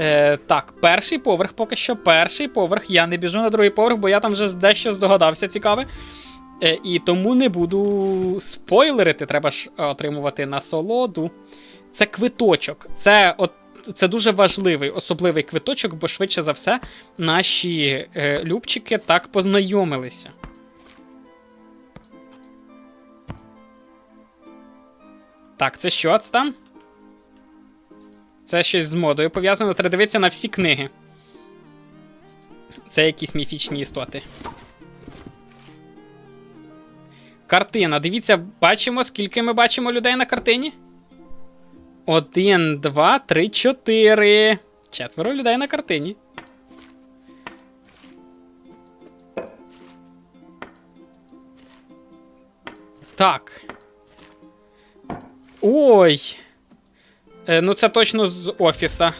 Е, так, перший поверх поки що. Перший поверх. Я не біжу на другий поверх, бо я там вже дещо здогадався цікаве. Е, і тому не буду спойлерити, треба ж е, отримувати насолоду. Це квиточок. Це от. Це дуже важливий особливий квиточок, бо швидше за все наші е, любчики так познайомилися. Так, це що це там? Це щось з модою пов'язано. Треба дивитися на всі книги. Це якісь міфічні істоти. Картина. Дивіться, бачимо, скільки ми бачимо людей на картині? Один, два, три, чотири. Четверо людей на картині. Так. Ой. Е, ну, це точно з офіса.